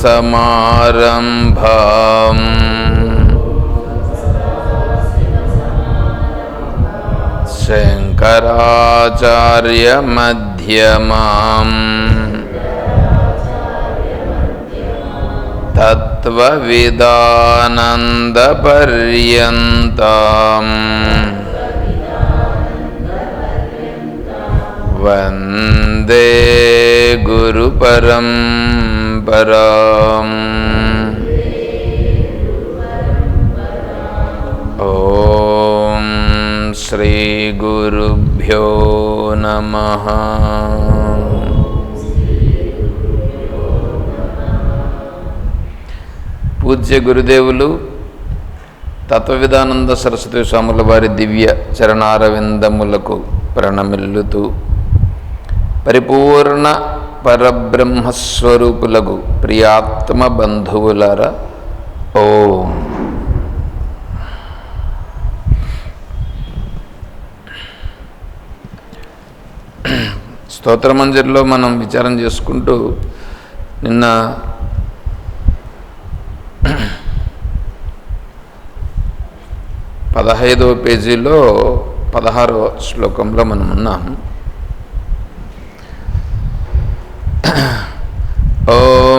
सदाशिवसमारम्भाम् शङ्कराचार्यमध्यमाम्। तत्त्वविदानन्दपर्यन्ताम्। वन्दे పరాం ఓం శ్రీ గురుభ్యో నమ పూజ్య గురుదేవులు తత్వవిధానంద సరస్వతి స్వాముల వారి దివ్య చరణారవిందములకు ప్రణమిల్లుతూ పరిపూర్ణ పరబ్రహ్మస్వరూపులకు ప్రియాత్మ బంధువులర ఓం స్తోత్రమంజరిలో మనం విచారం చేసుకుంటూ నిన్న పదహైదవ పేజీలో పదహారవ శ్లోకంలో మనం ఉన్నాము.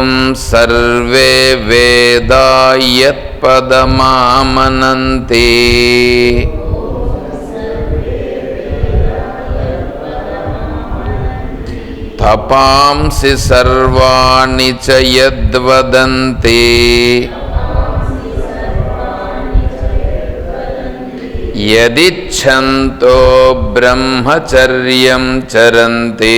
ॐ सर्वे वेदा यत्पदमामनन्ति। तपांसि सर्वाणि च यद्वदन्ति। यदिच्छन्तो ब्रह्मचर्यं चरन्ति।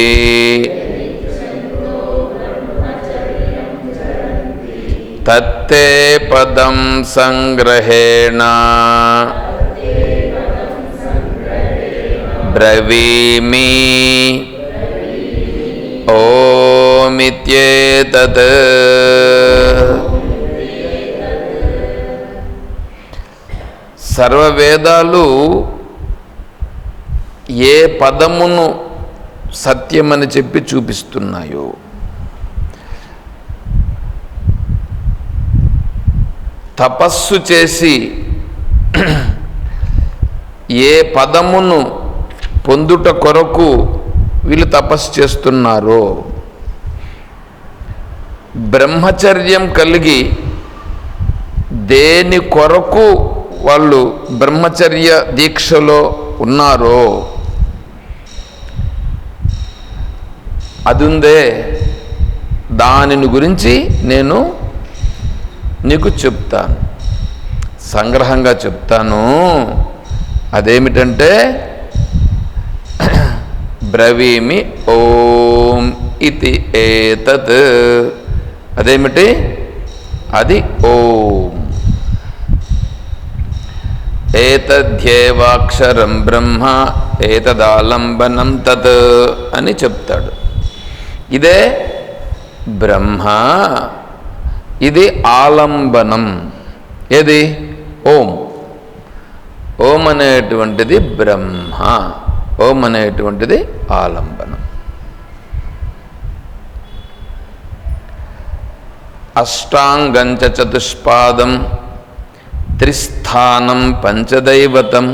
తత్తే పదం సంగ్రహేణ. బ్రవీమి. ఓమిత్యేతత్. సర్వవేదాలు ఏ పదమును సత్యమని చెప్పి చూపిస్తున్నాయో. తపస్సు చేసి ఏ పదమును పొందుట కొరకు వీళ్ళు తపస్సు చేస్తున్నారో. బ్రహ్మచర్యం కలిగి దేని కొరకు వాళ్ళు బ్రహ్మచర్య దీక్షలో ఉన్నారో. అది ఉందే దానిని గురించి నేను నీకు చెప్తాను. సంగ్రహంగా చెప్తాను. అదేమిటంటే బ్రవీమి ఓం ఇది ఏతత్. అదేమిటి? అది ఓం. ఏతధ్యేవాక్షరం బ్రహ్మ ఏతదాలంబనం తత్ అని చెప్తాడు. ఇదే బ్రహ్మ. ఇది ఆలంబనం. ఏది? ఓం. ఓం అనేటువంటిది బ్రహ్మ. ఓం అనేటువంటిది ఆలంబనం. అష్టాంగంచ చతుష్పాదం త్రిస్థానం పంచదైవతం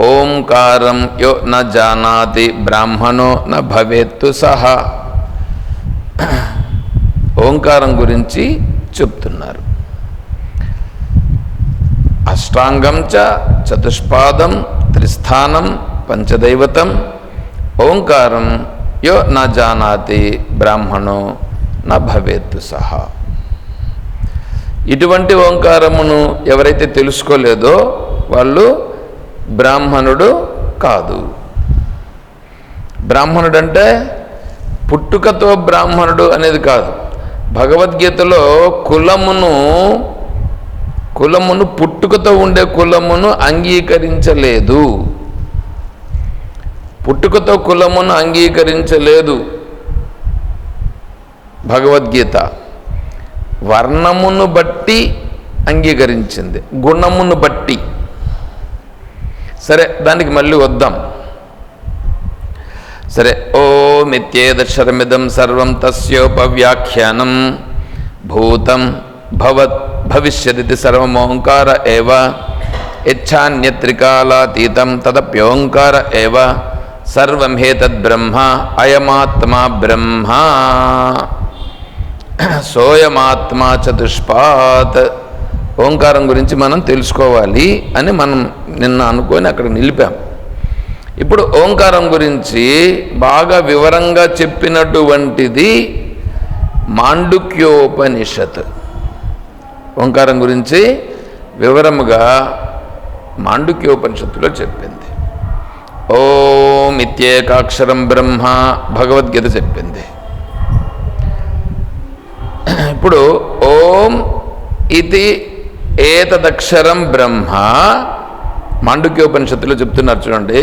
ఓంకారం యో న జానాతి బ్రాహ్మణో న భవేత్తు సహా. ఓంకారం గురించి చెప్తున్నారు. అష్టాంగం చ చతుష్పాదం త్రిస్థానం పంచదైవతం. ఓంకారం యో న జానాతి బ్రాహ్మణో న భవేత్తు సహా. ఇటువంటి ఓంకారమును ఎవరైతే తెలుసుకోలేదో వాళ్ళు బ్రాహ్మణుడు కాదు. బ్రాహ్మణుడు అంటే పుట్టుకతో బ్రాహ్మణుడు అనేది కాదు. భగవద్గీతలో కులమును కులమును పుట్టుకతో ఉండే కులమును అంగీకరించలేదు. పుట్టుకతో కులమును అంగీకరించలేదు భగవద్గీత. వర్ణమును బట్టి అంగీకరించింది గుణమును బట్టి. సరే దానికి మళ్ళీ వద్దాం. సరే ఓమిత్యేదక్షరమిదం సర్వం తస్యోపవ్యాఖ్యానం. భూతం భవత్ భవిష్యదితి సర్వమోంకార ఏవ ఇచ్చాన్యత్రికాలాతీతం తదప్యోంకార ఏవ సర్వం హేతద్బ్రహ్మ అయమాత్మా బ్రహ్మ. సోయమాత్మా చతుష్పాత్ ఓంకారం గురించి మనం తెలుసుకోవాలి అని మనం నిన్న అనుకొని అక్కడ నిలిపాం. ఇప్పుడు ఓంకారం గురించి బాగా వివరంగా చెప్పినటువంటిది మాండుక్యోపనిషత్. ఓంకారం గురించి వివరముగా మాండుక్యోపనిషత్తులో చెప్పింది. ఓం ఇత్యేకాక్షరం బ్రహ్మ భగవద్గీత చెప్పింది. ఇప్పుడు ఓం ఇది ఏతదక్షరం బ్రహ్మ మాండుక్యోపనిషత్తులో చెప్తున్నారు చూడండి.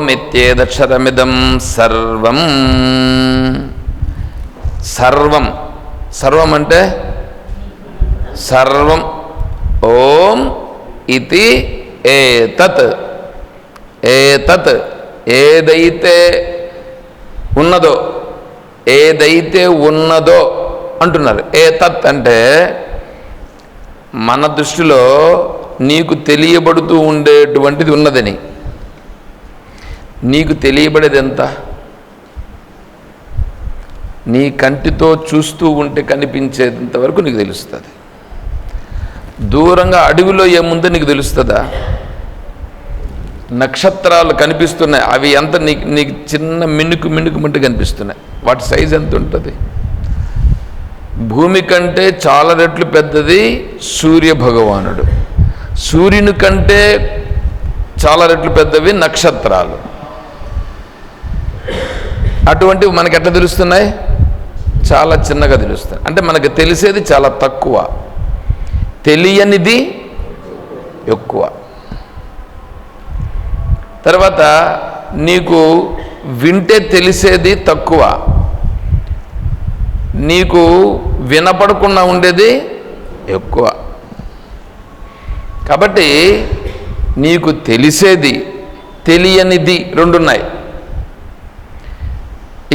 ఓమిత్యేదక్షరమిదం సర్వం. సర్వం. సర్వం అంటే సర్వం. ఓం ఇది ఏతత్. ఏతత్. ఏదైతే ఉన్నదో ఏదైతే ఉన్నదో అంటున్నారు. ఏతత్ అంటే మన దృష్టిలో నీకు తెలియబడుతూ ఉండేటువంటిది ఉన్నదని. నీకు తెలియబడేది ఎంత నీ కంటితో చూస్తూ ఉంటే కనిపించేంత వరకు నీకు తెలుస్తుంది. దూరంగా అడవిలో ఏముందో నీకు తెలుస్తుందా? నక్షత్రాలు కనిపిస్తున్నాయి. అవి ఎంత నీకు నీకు చిన్న మినుకు మినుకు మంటే కనిపిస్తున్నాయి. వాటి సైజ్ ఎంత ఉంటుంది? భూమి కంటే చాలా రెట్లు పెద్దది సూర్య భగవానుడు. సూర్యుని కంటే చాలా రెట్లు పెద్దవి నక్షత్రాలు. అటువంటివి మనకి ఎట్లా తెలుస్తున్నాయి? చాలా చిన్నగా తెలుస్తాయి అంటే మనకు తెలిసేది చాలా తక్కువ. తెలియనిది ఎక్కువ. తర్వాత నీకు వింటే తెలిసేది తక్కువ. నీకు వినపడకుండా ఉండేది ఎక్కువ. కాబట్టి నీకు తెలిసేది తెలియనిది రెండున్నాయి.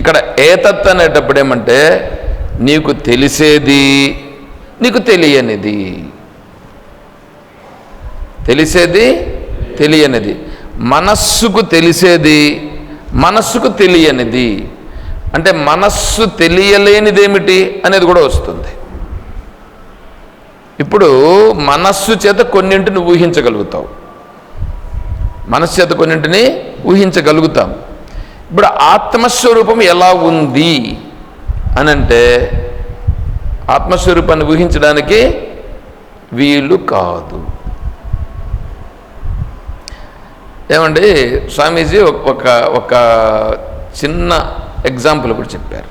ఇక్కడ ఏతత్ అనేటప్పుడు ఏమంటే నీకు తెలిసేది నీకు తెలియనిది. తెలిసేది తెలియనిది. మనస్సుకు తెలిసేది మనస్సుకు తెలియనిది. అంటే మనస్సు తెలియలేనిదేమిటి అనేది కూడా వస్తుంది. ఇప్పుడు మనస్సు చేత కొన్నింటిని ఊహించగలుగుతావు. మనస్సు చేత కొన్నింటిని ఊహించగలుగుతాం. ఇప్పుడు ఆత్మస్వరూపం ఎలా ఉంది అనంటే ఆత్మస్వరూపాన్ని ఊహించడానికి వీలు కాదు. ఏమండి స్వామీజీ ఒక ఒక చిన్న ఎగ్జాంపుల్ కూడా చెప్పారు.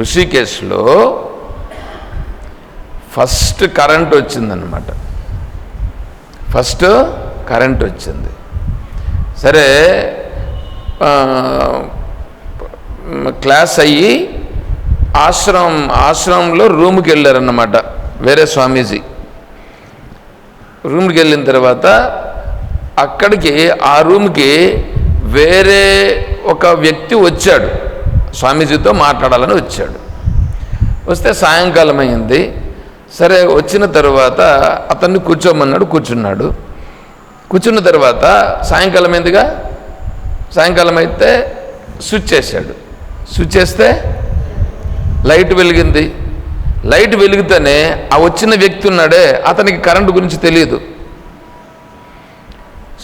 ఋషికేశ్లో ఫస్ట్ కరెంట్ వచ్చిందనమాట ఫస్ట్ కరెంట్ వచ్చింది. సరే క్లాస్ అయ్యి ఆశ్రమం ఆశ్రమంలో రూమ్కి వెళ్ళారన్నమాట వేరే స్వామీజీ. రూమ్కి వెళ్ళిన తర్వాత అక్కడికి ఆ రూమ్కి వేరే ఒక వ్యక్తి వచ్చాడు. స్వామీజీతో మాట్లాడాలని వచ్చాడు. వస్తే సాయంకాలం అయింది. సరే వచ్చిన తర్వాత అతన్ని కూర్చోమన్నాడు కూర్చున్నాడు. కూర్చున్న తర్వాత సాయంకాలం అయిందిగా? సాయంకాలం అయితే స్విచ్ చేశాడు. స్విచ్ చేస్తే లైట్ వెలిగింది. లైట్ వెలిగితేనే ఆ వచ్చిన వ్యక్తి ఉన్నాడే అతనికి కరెంటు గురించి తెలియదు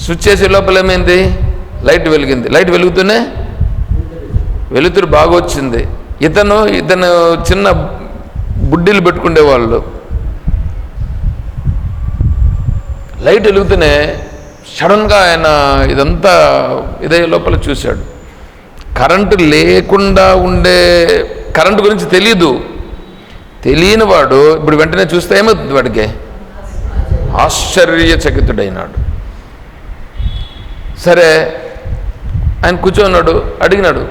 స్విచ్ చేసే లోపల ఏమైంది? లైట్ వెలిగింది. లైట్ వెలుగుతూనే వెలుతురు బాగా వచ్చింది. ఇతను ఇతను చిన్న బుడ్డీలు పెట్టుకునేవాళ్ళు లైట్ వెలుగుతూనే సడన్గా ఆయన ఇదంతా ఇదే లోపల చూశాడు. కరెంటు లేకుండా ఉండే కరెంటు గురించి తెలీదు. తెలియని వాడు ఇప్పుడు వెంటనే చూస్తే ఏమవుతుంది వాడికి? ఆశ్చర్యచకితుడైనాడు. సరే ఆయన కూర్చోన్నాడు అడిగినాడు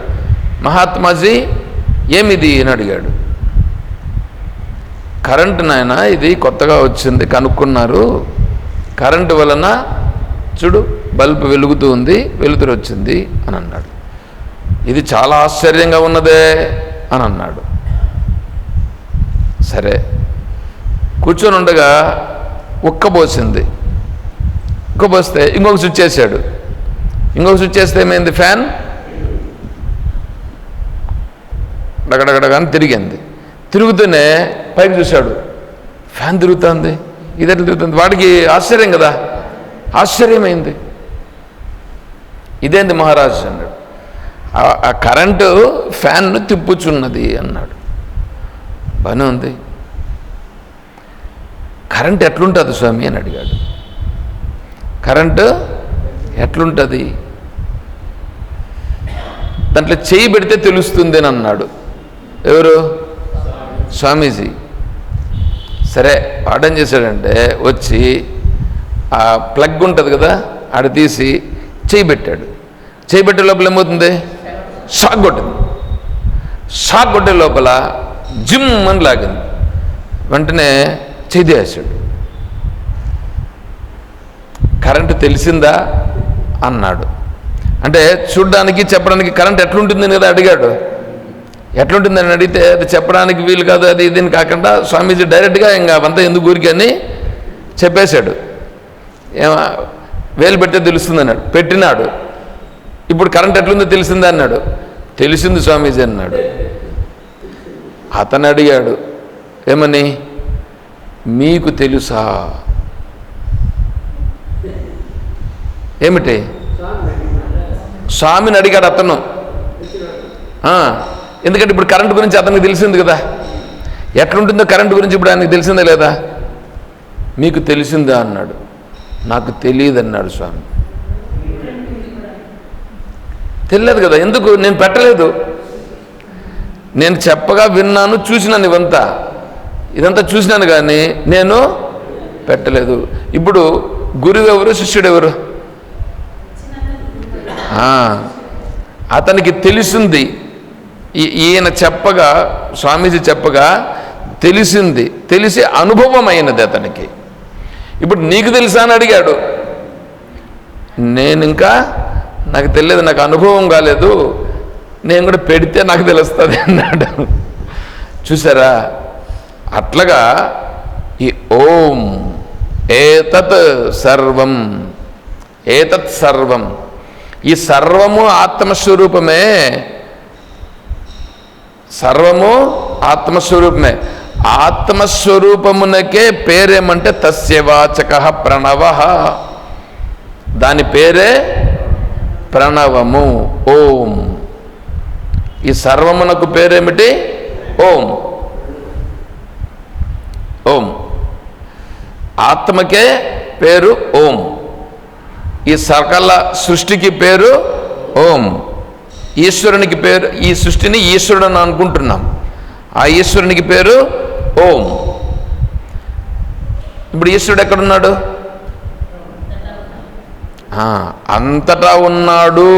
మహాత్మాజీ ఏమిది? అని అడిగాడు. కరెంటు నాయన ఇది కొత్తగా వచ్చింది కనుక్కున్నారు. కరెంటు వలన చూడు బల్బు వెలుగుతూ ఉంది వెలుతురు వచ్చింది అని అన్నాడు. ఇది చాలా ఆశ్చర్యంగా ఉన్నదే అని అన్నాడు. సరే కూర్చొని ఉండగా ఉక్కబోసింది ఉక్కబోస్తే ఇంకొక స్విచ్ చేశాడు. ఇంకొక స్విచ్ చేస్తే ఏమైంది ఫ్యాన్? డగడగడగా అని తిరిగింది. తిరుగుతూనే పైకి చూశాడు. ఫ్యాన్ తిరుగుతుంది. ఇది తిరుగుతుంది? వాడికి ఆశ్చర్యం కదా. ఆశ్చర్యమైంది. ఇదేంది మహారాజ్ అన్నాడు. ఆ- కరెంటు ఫ్యాన్ను తిప్పుచున్నది అన్నాడు. బాగానే ఉంది. కరెంట్ ఎట్లుంటుంది స్వామి అని అడిగాడు. కరెంటు ఎట్లుంటుంది? దాంట్లో చేయి పెడితే తెలుస్తుంది అని అన్నాడు. ఎవరు? స్వామీజీ. సరే వాడేం చేశాడంటే వచ్చి ఆ ప్లగ్ ఉంటుంది కదా ఆడ తీసి చేయి పెట్టాడు. చేయి పెట్టే లోపల ఏమవుతుంది? షాక్ కొట్టింది. షాక్ కొట్టే లోపల జిమ్ అని లాగింది. వెంటనే చేదేశాడు కరెంటు తెలిసిందా? అన్నాడు. అంటే చూడ్డానికి చెప్పడానికి కరెంట్ ఎట్లుంటుంది కదా అడిగాడు. ఎట్లుంటుందని అడిగితే అది చెప్పడానికి వీలు కాదు అది ఇది అని కాకుండా స్వామీజీ డైరెక్ట్గా ఇంకా అవంతా ఎందుకు ఊరికని చెప్పేశాడు. వేలు పెట్టే తెలుస్తుంది అన్నాడు. పెట్టినాడు. ఇప్పుడు కరెంట్ ఎట్లుందో తెలిసిందా అన్నాడు. తెలిసింది స్వామీజీ అన్నాడు. అతను అడిగాడు ఏమని? మీకు తెలుసా? ఏమిటి? స్వామిని అడిగాడు అతను. ఎందుకంటే ఇప్పుడు కరెంట్ గురించి అతనికి తెలిసింది కదా. ఎట్లుంటుందో కరెంట్ గురించి ఇప్పుడు ఆయనకు తెలిసిందా లేదా? మీకు తెలిసిందా? అన్నాడు. నాకు తెలియదు అన్నాడు స్వామి. తెలియదు కదా ఎందుకు? నేను పెట్టలేదు. నేను చెప్పగా విన్నాను చూసినాను ఇవంతా. ఇదంతా చూసినాను కానీ నేను పెట్టలేదు. ఇప్పుడు గురువు ఎవరు శిష్యుడు ఎవరు అతనికి తెలిసింది. ఈ- ఈయన చెప్పగా స్వామీజీ చెప్పగా తెలిసింది. తెలిసి అనుభవమైనది అతనికి. ఇప్పుడు నీకు తెలుసా అని అడిగాడు. నేను ఇంకా నాకు తెలియదు నాకు అనుభవం కాలేదు. నేను కూడా పెడితే నాకు తెలుస్తుంది అన్నాడు. చూసారా? అట్లాగా ఈ ఓం ఏతత్ సర్వం ఏతత్ సర్వం. ఈ సర్వము ఆత్మస్వరూపమే. సర్వము ఆత్మస్వరూపమే. ఆత్మస్వరూపమునకే పేరేమంటే తస్యవాచక ప్రణవ. దాని పేరే ప్రణవము ఓం. ఈ సర్వమునకు పేరేమిటి? ఓం. ఓం. ఆత్మకే పేరు ఓం. ఈ సకల సృష్టికి పేరు ఓం. ఈశ్వరునికి పేరు ఈ సృష్టిని ఈశ్వరుడు అని అనుకుంటున్నాం. ఆ ఈశ్వరునికి పేరు ఓం. ఇప్పుడు ఈశ్వరుడు ఎక్కడున్నాడు? అంతటా ఉన్నాడు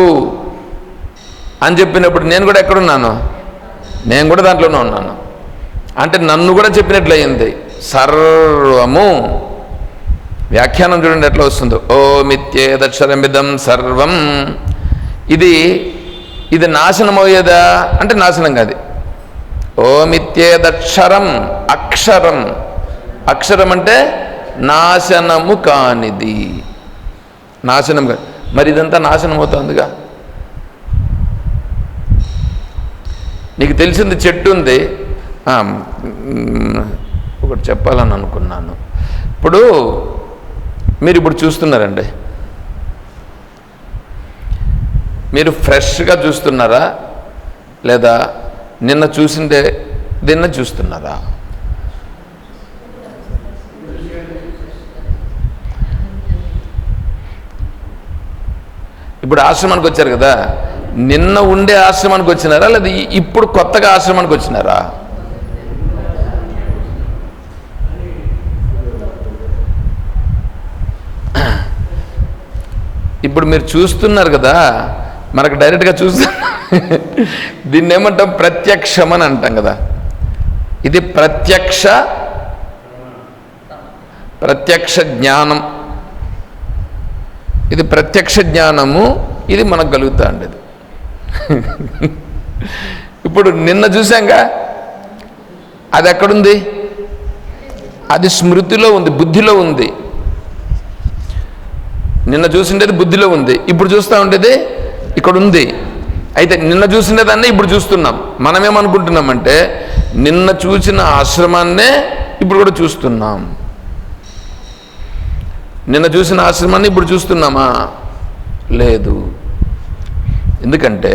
అని చెప్పినప్పుడు నేను కూడా ఎక్కడున్నాను? నేను కూడా దాంట్లోనే ఉన్నాను. అంటే నన్ను కూడా చెప్పినట్లయింది. సర్వము. వ్యాఖ్యానం చూడండి ఎట్లా వస్తుందో. ఓ మిథ్యేదక్షరమిదం సర్వం. ఇది ఇది నాశనం అయ్యేదా అంటే నాశనం కాదు. ఓమిత్యేదక్షరం అక్షరం. అక్షరం అంటే నాశనము కానిది. నాశనం కాని మరి ఇదంతా నాశనం అవుతుందిగా? నీకు తెలిసింది చెట్టు ఉంది. ఒకటి చెప్పాలని అనుకున్నాను. ఇప్పుడు మీరు ఇప్పుడు చూస్తున్నారండి. మీరు ఫ్రెష్గా చూస్తున్నారా? లేదా నిన్న చూసిందే నిన్న చూస్తున్నారా ఇప్పుడు ఆశ్రమానికి వచ్చారు కదా నిన్న ఉండే ఆశ్రమానికి వచ్చినారా? లేదా ఇప్పుడు కొత్తగా ఆశ్రమానికి వచ్చినారా? ఇప్పుడు మీరు చూస్తున్నారు కదా మనకు డైరెక్ట్గా చూస్తున్నారు దీన్ని ఏమంటాం ప్రత్యక్షం అని అంటాం కదా. ఇది ప్రత్యక్ష ప్రత్యక్ష జ్ఞానం. ఇది ప్రత్యక్ష జ్ఞానము ఇది మనకు కలుగుతా ఉండేది. ఇప్పుడు నిన్న చూసాంగా అది ఎక్కడుంది? అది స్మృతిలో ఉంది బుద్ధిలో ఉంది. నిన్న చూసిండేది బుద్ధిలో ఉంది. ఇప్పుడు చూస్తూ ఉండేది ఇక్కడ ఉంది అయితే నిన్న చూసిండేదాన్ని ఇప్పుడు చూస్తున్నాం. మనమేమనుకుంటున్నామంటే నిన్న చూసిన ఆశ్రమాన్నే ఇప్పుడు కూడా చూస్తున్నాం. నిన్న చూసిన ఆశ్రమాన్ని ఇప్పుడు చూస్తున్నామా? లేదు. ఎందుకంటే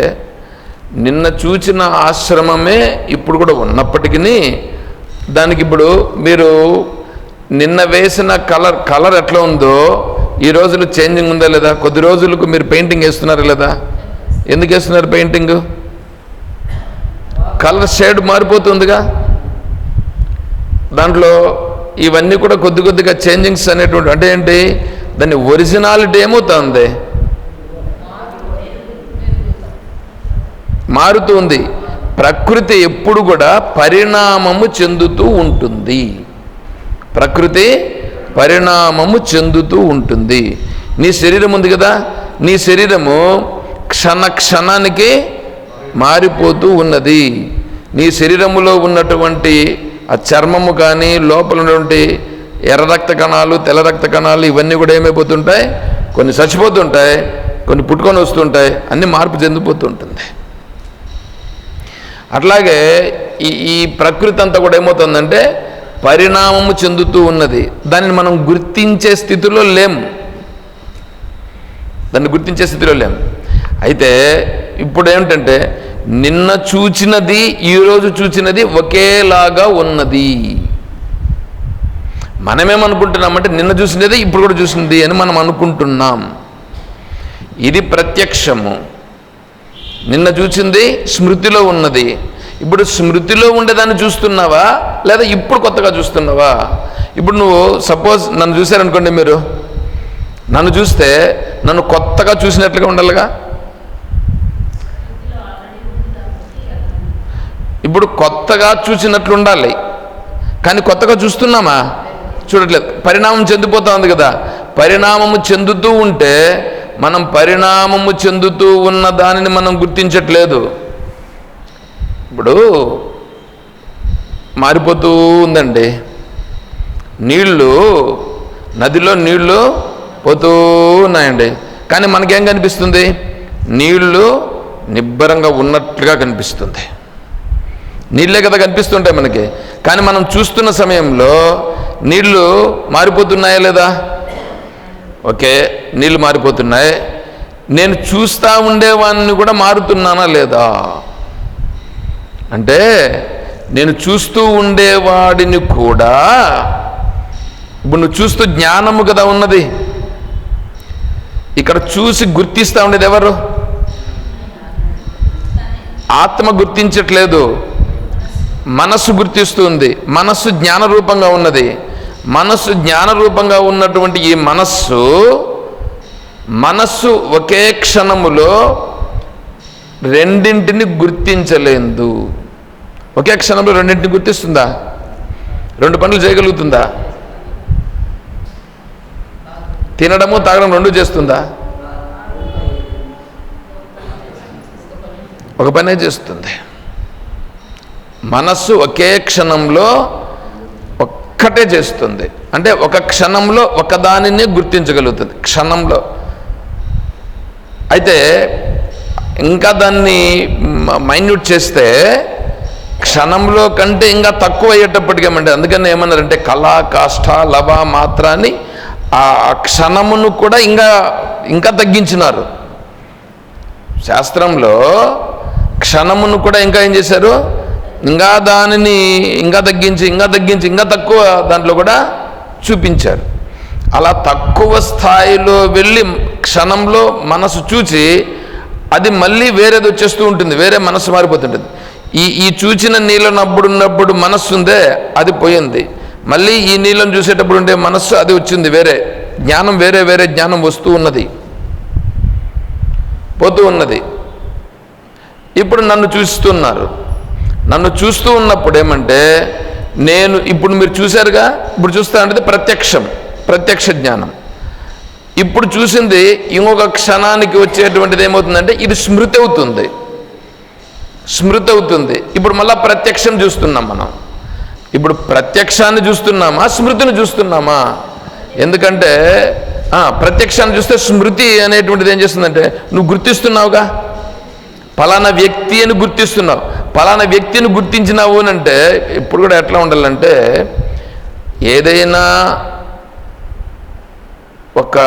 నిన్న చూచిన ఆశ్రమమే ఇప్పుడు కూడా ఉన్నప్పటికీ దానికి ఇప్పుడు మీరు నిన్న వేసిన కలర్ కలర్ ఎట్లా ఉందో ఈ రోజులు చేంజింగ్ ఉందా లేదా? కొద్ది రోజులకు మీరు పెయింటింగ్ వేస్తున్నారా లేదా? ఎందుకు వేస్తున్నారు పెయింటింగ్? Colour shade మారిపోతుందిగా. దాంట్లో ఇవన్నీ కూడా కొద్ది కొద్దిగా చేంజింగ్స్ అనేటువంటి అంటే ఏంటి? దాని ఒరిజినాలిటీ ఏమవుతుంది మారుతుంది ప్రకృతి ఎప్పుడు కూడా పరిణామము చెందుతూ ఉంటుంది. ప్రకృతి పరిణామము చెందుతూ ఉంటుంది. నీ శరీరం ఉంది కదా? నీ శరీరము క్షణ క్షణానికి మారిపోతూ ఉన్నది. నీ శరీరములో ఉన్నటువంటి ఆ చర్మము కానీ లోపల ఉన్నటువంటి ఎర్ర రక్త కణాలు తెల్ల రక్త కణాలు ఇవన్నీ కూడా ఏమైపోతుంటాయి? కొన్ని చచ్చిపోతుంటాయి కొన్ని పుట్టుకొని వస్తుంటాయి అన్నీ మార్పు చెందిపోతూ ఉంటుంది అట్లాగే ఈ ఈ ప్రకృతి అంతా కూడా ఏమవుతుందంటే పరిణామము చెందుతూ ఉన్నది. దాన్ని మనం గుర్తించే స్థితిలో లేము దాన్ని గుర్తించే స్థితిలో లేము అయితే ఇప్పుడు ఏమిటంటే నిన్న చూచినది ఈరోజు చూచినది ఒకేలాగా ఉన్నది. మనమేమనుకుంటున్నామంటే నిన్న చూసినది ఇప్పుడు కూడా చూసినది అని మనం అనుకుంటున్నాం. ఇది ప్రత్యక్షము. నిన్న చూసింది స్మృతిలో ఉన్నది. ఇప్పుడు స్మృతిలో ఉండేదాన్ని చూస్తున్నావా? లేదా ఇప్పుడు కొత్తగా చూస్తున్నావా? ఇప్పుడు నువ్వు సపోజ్ నన్ను చూశారనుకోండి మీరు. నన్ను చూస్తే నన్ను కొత్తగా చూసినట్లుగా ఉండాలిగా. ఇప్పుడు కొత్తగా చూసినట్లు ఉండాలి. కానీ కొత్తగా చూస్తున్నామా? చూడట్లేదు. పరిణామం చెందిపోతా ఉంది కదా. పరిణామము చెందుతూ ఉంటే మనం పరిణామము చెందుతూ ఉన్న దానిని మనం గుర్తించట్లేదు. ఇప్పుడు మారిపోతూ ఉందండి. నీళ్ళు నదిలో నీళ్ళు పోతూ ఉన్నాయండి. కానీ మనకేం కనిపిస్తుంది? నీళ్ళు నిబ్బరంగా ఉన్నట్లుగా కనిపిస్తుంది. నీళ్ళే కదా కనిపిస్తుంటాయి మనకి. కానీ మనం చూస్తున్న సమయంలో నీళ్ళు మారిపోతున్నాయా లేదా? ఓకే నీళ్ళు మారిపోతున్నాయి. నేను చూస్తూ ఉండేవాడిని కూడా మారుతున్నానా లేదా? అంటే నేను చూస్తూ ఉండేవాడిని కూడా ఇప్పుడు నువ్వు చూస్తూ జ్ఞానము కదా ఉన్నది. ఇక్కడ చూసి గుర్తిస్తూ ఉండేది ఎవరు? ఆత్మ గుర్తించట్లేదు. మనస్సు గుర్తిస్తుంది. మనస్సు జ్ఞాన రూపంగా ఉన్నది. మనస్సు జ్ఞాన రూపంగా ఉన్నటువంటి ఈ మనస్సు మనస్సు ఒకే క్షణములో రెండింటిని గుర్తించలేదు. ఒకే క్షణంలో రెండింటిని గుర్తిస్తుందా? రెండు పనులు చేయగలుగుతుందా? తినడము తాగడం రెండు చేస్తుందా? ఒక పనే చేస్తుంది. మనస్సు ఒకే క్షణంలో ఒక్కటే చేస్తుంది. అంటే ఒక క్షణంలో ఒకదానిని గుర్తించగలుగుతుంది. క్షణంలో. అయితే ఇంకా దాన్ని మైన్యూట్ చేస్తే క్షణంలో కంటే ఇంకా తక్కువ అయ్యేటప్పటికి ఏమంటే అందుకని ఏమన్నారంటే కళా కాష్ట లవ మాత్ర అని ఆ క్షణమును కూడా ఇంకా ఇంకా తగ్గించినారు. శాస్త్రంలో క్షణమును కూడా ఇంకా ఏం చేశారు? ఇంకా దానిని ఇంకా తగ్గించి ఇంకా తగ్గించి ఇంకా తక్కువ దాంట్లో కూడా చూపించారు. అలా తక్కువ స్థాయిలో వెళ్ళి క్షణంలో మనసు చూచి అది మళ్ళీ వేరేది వచ్చేస్తూ ఉంటుంది వేరే మనస్సు మారిపోతుంటుంది. ఈ ఈ చూచిన నీళ్ళ నప్పుడున్నప్పుడు మనస్సు ఉందే అది పోయింది. మళ్ళీ ఈ నీళ్ళను చూసేటప్పుడు ఉండే మనస్సు అది వచ్చింది వేరే జ్ఞానం వేరే వేరే జ్ఞానం వస్తూ ఉన్నది. పోతూ ఉన్నది. ఇప్పుడు నన్ను చూస్తున్నారు. నన్ను చూస్తూ ఉన్నప్పుడు ఏమంటే నేను ఇప్పుడు మీరు చూశారుగా? ఇప్పుడు చూస్తా అంటే ప్రత్యక్షం ప్రత్యక్ష జ్ఞానం. ఇప్పుడు చూసింది ఇంకొక క్షణానికి వచ్చేటువంటిది ఏమవుతుందంటే ఇది స్మృతి అవుతుంది. స్మృతి అవుతుంది. ఇప్పుడు మళ్ళీ ప్రత్యక్షం చూస్తున్నాం మనం. ఇప్పుడు ప్రత్యక్షాన్ని చూస్తున్నామా? స్మృతిని చూస్తున్నామా? ఎందుకంటే ప్రత్యక్షాన్ని చూస్తే స్మృతి అనేటువంటిది ఏం చేస్తుందంటే నువ్వు గుర్తిస్తున్నావుగా? పలానా వ్యక్తి అని గుర్తిస్తున్నావు. పలానా వ్యక్తిని గుర్తించినావు అని అంటే ఇప్పుడు కూడా ఎట్లా ఉండాలంటే ఏదైనా ఒక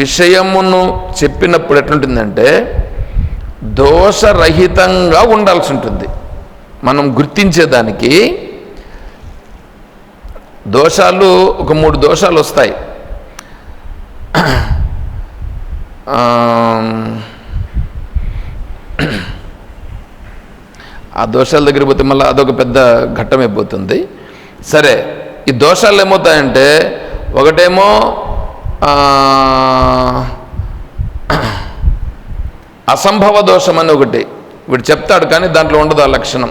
విషయమును చెప్పినప్పుడు ఎట్లుంటుందంటే దోషరహితంగా ఉండాల్సి ఉంటుంది మనం గుర్తించేదానికి దోషాలు ఒక మూడు దోషాలు వస్తాయి ఆ, దోషాల దగ్గర పోతే మళ్ళీ అదొక పెద్ద ఘట్టం అయిపోతుంది సరే ఈ దోషాలు ఏమవుతాయంటే ఒకటేమో అసంభవ దోషం అని ఒకటి. వీడు చెప్తాడు కానీ దాంట్లో ఉండదు ఆ లక్షణం.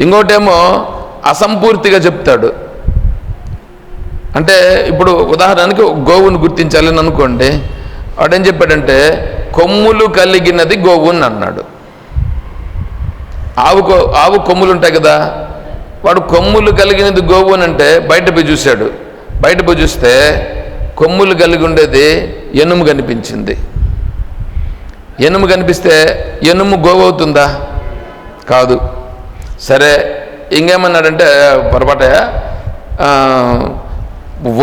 ఇంకోటేమో అసంపూర్తిగా చెప్తాడు. అంటే ఇప్పుడు ఉదాహరణకి గోవును గుర్తించాలని అనుకోండి వాడేం చెప్పాడంటే కొమ్ములు కలిగినది గోవుని అన్నాడు. ఆవు కొ- ఆవు కొమ్ములు ఉంటాయి కదా? వాడు కొమ్ములు కలిగినది గోవు అని అంటే బయట పోయి చూశాడు. బయట పోయి చూస్తే కొమ్ములు కలిగి ఉండేది ఎనుము కనిపించింది. ఎనుము కనిపిస్తే ఎనుము గోవు అవుతుందా? కాదు. సరే ఇంకేమన్నాడంటే పొరపాటయా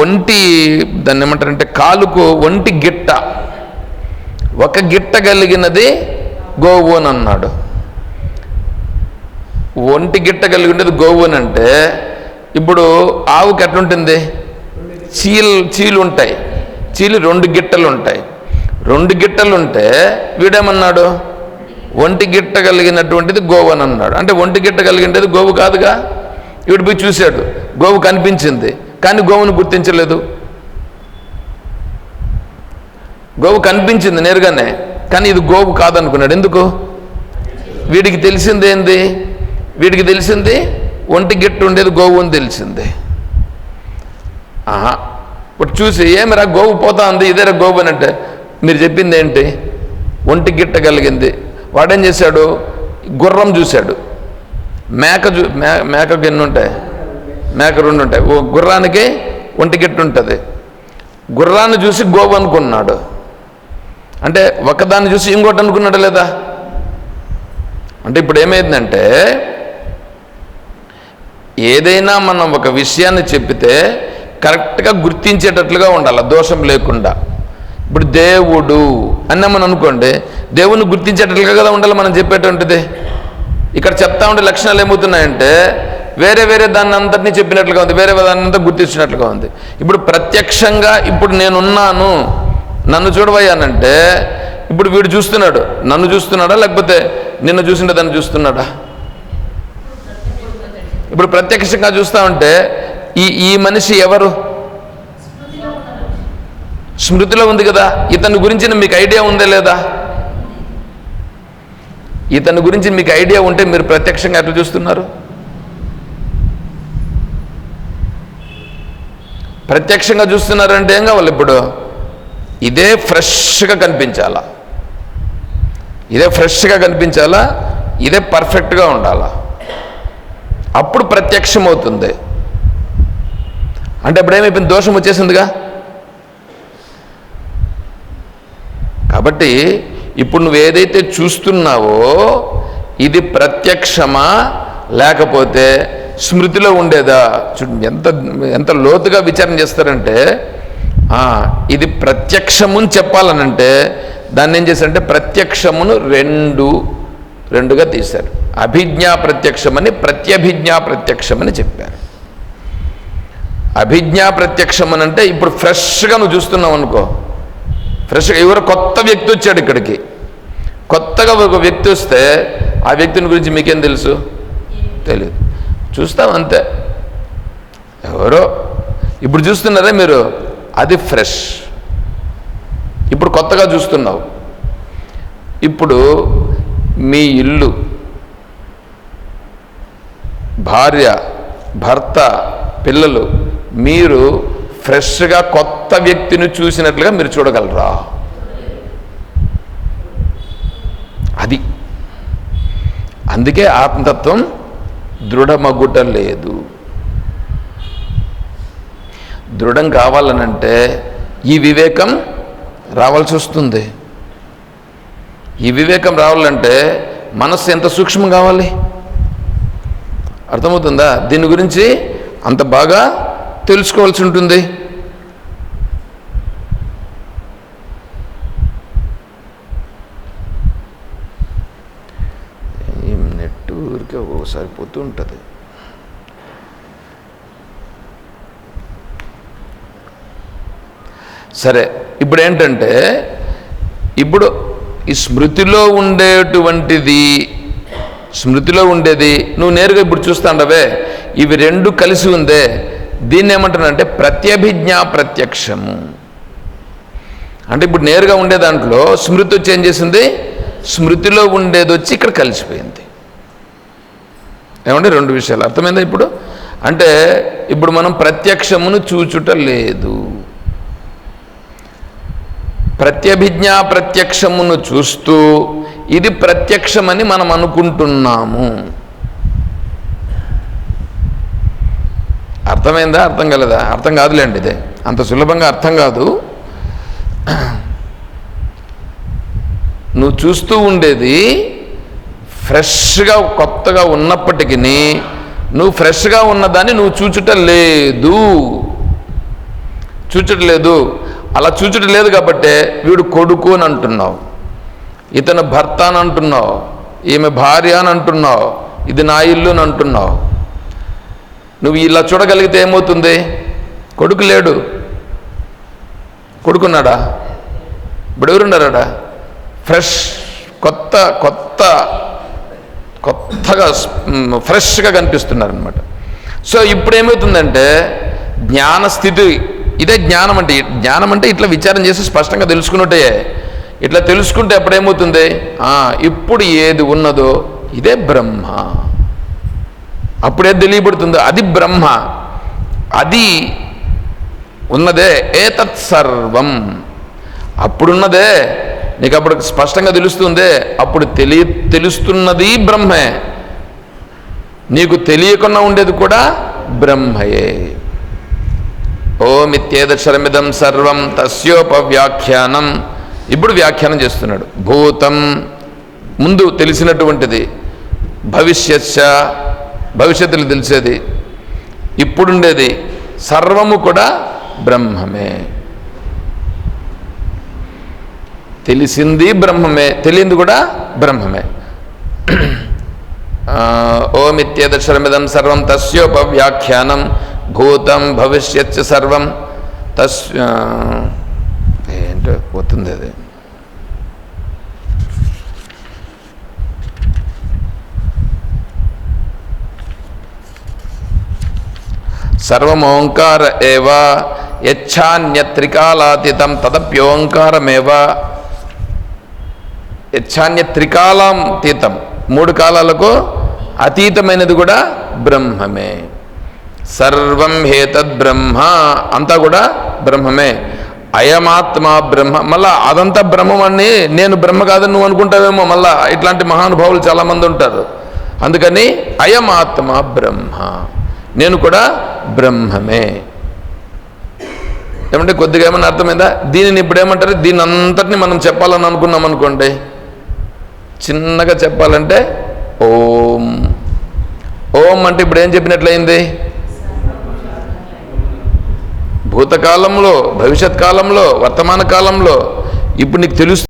ఒంటి దాన్ని ఏమంటారంటే కాలుకు ఒంటి గిట్ట. ఒక గిట్ట కలిగినది గోవు అని అన్నాడు. ఒంటి గిట్ట కలిగి ఉండేది గోవు అని అంటే ఇప్పుడు ఆవుకి ఎట్లుంటుంది చీల్ చీలు ఉంటాయి చీలు రెండు గిట్టలు ఉంటాయి రెండు గిట్టలు ఉంటే వీడేమన్నాడు? ఒంటి గిట్ట కలిగినటువంటిది గోవు అని అన్నాడు. అంటే ఒంటి గిట్ట కలిగినది గోవు కాదుగా? వీడు పోయి చూశాడు. గోవు కనిపించింది. కానీ గోవును గుర్తించలేదు. గోవు కనిపించింది నేరుగానే కానీ ఇది గోవు కాదనుకున్నాడు. ఎందుకు? వీడికి తెలిసింది ఏంది? వీడికి తెలిసింది ఒంటి గిట్టు ఉండేది గోవు అని తెలిసింది. ఆహా ఇప్పుడు చూసి ఏమిరా గోవు పోతా ఉంది ఇదేరా గోవు అని అంటే మీరు చెప్పింది ఏంటి? ఒంటి గిట్ట కలిగింది. వాడేం చేశాడు? గుర్రం చూశాడు. మేక చూ మే మేకకు ఎన్ని ఉంటాయి మేక రెండు ఉంటాయి. ఓ గుర్రానికి ఒంటి గిట్టు ఉంటుంది. గుర్రాన్ని చూసి గోవు అనుకున్నాడు. అంటే ఒకదాన్ని చూసి ఇంకోటి అనుకున్నాడు లేదా? అంటే ఇప్పుడు ఏమైందంటే ఏదైనా మనం ఒక విషయాన్ని చెప్పితే కరెక్ట్గా గుర్తించేటట్లుగా ఉండాలి దోషం లేకుండా. ఇప్పుడు దేవుడు అన్నామని అనుకోండి దేవుని గుర్తించేటట్లుగా కదా ఉండాలి మనం చెప్పేటువంటిది. ఇక్కడ చెప్తా ఉండే లక్షణాలు ఏమవుతున్నాయంటే వేరే వేరే దాన్ని అంతటినీ చెప్పినట్లుగా ఉంది వేరే దాన్ని అంతా గుర్తించినట్లుగా ఉంది. ఇప్పుడు ప్రత్యక్షంగా ఇప్పుడు నేనున్నాను నన్ను చూడవయ్యానంటే ఇప్పుడు వీడు చూస్తున్నాడు. నన్ను చూస్తున్నాడా? లేకపోతే నిన్ను చూసిండే దాన్ని చూస్తున్నాడా? ఇప్పుడు ప్రత్యక్షంగా చూస్తా ఉంటే ఈ ఈ మనిషి ఎవరు? స్మృతిలో ఉంది కదా. ఇతని గురించి మీకు ఐడియా ఉందా లేదా? ఇతని గురించి మీకు ఐడియా ఉంటే మీరు ప్రత్యక్షంగా ఎట్లా చూస్తున్నారు? ప్రత్యక్షంగా చూస్తున్నారంటే ఏం కావాలి ఇప్పుడు? ఇదే ఫ్రెష్గా కనిపించాలా? ఇదే ఫ్రెష్గా కనిపించాలా? ఇదే పర్ఫెక్ట్గా ఉండాలా? అప్పుడు ప్రత్యక్షం అవుతుంది అంటే అప్పుడు ఏమైపోయింది? దోషం వచ్చేసిందిగా? కాబట్టి ఇప్పుడు నువ్వు ఏదైతే చూస్తున్నావో ఇది ప్రత్యక్షమా? లేకపోతే స్మృతిలో ఉండేదా? ఎంత ఎంత లోతుగా విచారణ చేస్తారంటే ఇది ప్రత్యక్షముని చెప్పాలనంటే దాన్ని ఏం చేశారంటే ప్రత్యక్షమును రెండు రెండుగా తీశారు. అభిజ్ఞా ప్రత్యక్షమని ప్రత్యభిజ్ఞా ప్రత్యక్షమని చెప్పారు. అభిజ్ఞా ప్రత్యక్షం అని అంటే ఇప్పుడు ఫ్రెష్గా నువ్వు చూస్తున్నావు అనుకో. ఫ్రెష్గా ఎవరు కొత్త వ్యక్తి వచ్చాడు ఇక్కడికి. కొత్తగా ఒక వ్యక్తి వస్తే ఆ వ్యక్తిని గురించి మీకేం తెలుసు? తెలియదు చూస్తాం అంతే. ఎవరో. ఇప్పుడు చూస్తున్నారా మీరు? అది ఫ్రెష్. ఇప్పుడు కొత్తగా చూస్తున్నావు. ఇప్పుడు మీ ఇల్లు భార్య భర్త పిల్లలు మీరు ఫ్రెష్గా కొత్త వ్యక్తిని చూసినట్లుగా మీరు చూడగలరా? అది. అందుకే ఆత్మతత్వం దృఢమగుట లేదు. దృఢం కావాలనంటే ఈ వివేకం రావాల్సి వస్తుంది. ఈ వివేకం రావాలంటే మనస్సు ఎంత సూక్ష్మం కావాలి? అర్థమవుతుందా? దీని గురించి అంత బాగా తెలుసుకోవాల్సి ఉంటుంది. ఈ నెట్ ఊరికే ఒక్కొక్కసారి పోతూ ఉంటుంది. సరే ఇప్పుడు ఏంటంటే ఇప్పుడు ఈ స్మృతిలో ఉండేటువంటిది స్మృతిలో ఉండేది నువ్వు నేరుగా ఇప్పుడు చూస్తాండవే ఇవి రెండు కలిసి ఉందే దీన్ని ఏమంటానంటే ప్రత్యభిజ్ఞా ప్రత్యక్షము. అంటే ఇప్పుడు నేరుగా ఉండే దాంట్లో స్మృతి వచ్చి ఏం చేసింది? స్మృతిలో ఉండేది వచ్చి ఇక్కడ కలిసిపోయింది. ఏమంటే రెండు విషయాలు అర్థమైందా ఇప్పుడు? అంటే ఇప్పుడు మనం ప్రత్యక్షమును చూచుట లేదు. ప్రత్యభిజ్ఞా ప్రత్యక్షమును చూస్తూ ఇది ప్రత్యక్షమని మనం అనుకుంటున్నాము. అర్థమైందా? అర్థం కలదా? అర్థం కాదులేండి ఇదే. అంత సులభంగా అర్థం కాదు. నువ్వు చూస్తూ ఉండేది ఫ్రెష్గా కొత్తగా ఉన్నప్పటికీ నువ్వు ఫ్రెష్గా ఉన్నదాన్ని నువ్వు చూచుట లేదు చూచుట లేదు అలా చూచుట లేదు కాబట్టే వీడు కొడుకు అని అంటున్నావు. ఇతను భర్త అని అంటున్నావు. ఈమె భార్య అని అంటున్నావు. ఇది నా ఇల్లు అని అంటున్నావు. నువ్వు ఇలా చూడగలిగితే ఏమవుతుంది? కొడుకు లేడు. కొడుకున్నాడా? ఇప్పుడు ఎవరున్నారాడా ఫ్రెష్ కొత్త కొత్త కొత్తగా ఫ్రెష్గా కనిపిస్తున్నారనమాట సో ఇప్పుడు ఏమవుతుందంటే జ్ఞానస్థితి ఇదే జ్ఞానం అంటే. జ్ఞానం అంటే ఇట్లా విచారం చేసి స్పష్టంగా తెలుసుకున్నట్టే. ఇట్లా తెలుసుకుంటే అప్పుడేమవుతుంది? ఆ, ఇప్పుడు ఏది ఉన్నదో ఇదే బ్రహ్మ. అప్పుడే తెలియబడుతుందో అది బ్రహ్మ. అది ఉన్నదే ఏతత్ సర్వం. అప్పుడున్నదే నీకు అప్పుడు స్పష్టంగా తెలుస్తుందే అప్పుడు తెలియ తెలుస్తున్నది బ్రహ్మే. నీకు తెలియకుండా ఉండేది కూడా బ్రహ్మయే. ఓమిత్యేదక్షరమిదం సర్వం తస్యోపవ్యాఖ్యానం. ఇప్పుడు వ్యాఖ్యానం చేస్తున్నాడు. భూతం ముందు తెలిసినటువంటిది భవిష్యత్స భవిష్యత్తులో తెలిసేది ఇప్పుడుండేది సర్వము కూడా బ్రహ్మమే. తెలిసింది బ్రహ్మమే తెలియంది కూడా బ్రహ్మమే. ఆ, ఓమిత్యేదక్షరమిదం సర్వం తస్యోపవ్యాఖ్యానం. భూతం భవిష్యత్ సర్వం. తస్ ఏంటో పోతుంది అది. సర్వమోంకార ఏవ యచ్ఛాన్యత్రికాలాతీతం తదప్యోంకారమేవ. యచ్చాన్యత్రికాలాతీతం తీతం. మూడు కాలాలకు అతీతమైనది కూడా బ్రహ్మమే. సర్వం హేతద్ బ్రహ్మ అంతా కూడా బ్రహ్మమే. అయమాత్మ బ్రహ్మ. మళ్ళా అదంతా బ్రహ్మం అని నేను బ్రహ్మ కాదని నువ్వు అనుకుంటావేమో మళ్ళా. ఇట్లాంటి మహానుభావులు చాలామంది ఉంటారు. అందుకని అయమాత్మ బ్రహ్మ. నేను కూడా బ్రహ్మమే. ఏమంటే కొద్దిగా ఏమన్నా అర్థమైందా? దీనిని ఇప్పుడు ఏమంటారు? దీని అంతటిని మనం చెప్పాలని అనుకున్నాం అనుకోండి. చిన్నగా చెప్పాలంటే ఓం. ఓం అంటే ఇప్పుడు ఏం చెప్పినట్లయింది? భూతకాలంలో భవిష్యత్ కాలంలో వర్తమాన కాలంలో ఇప్పుడు నీకు తెలుసు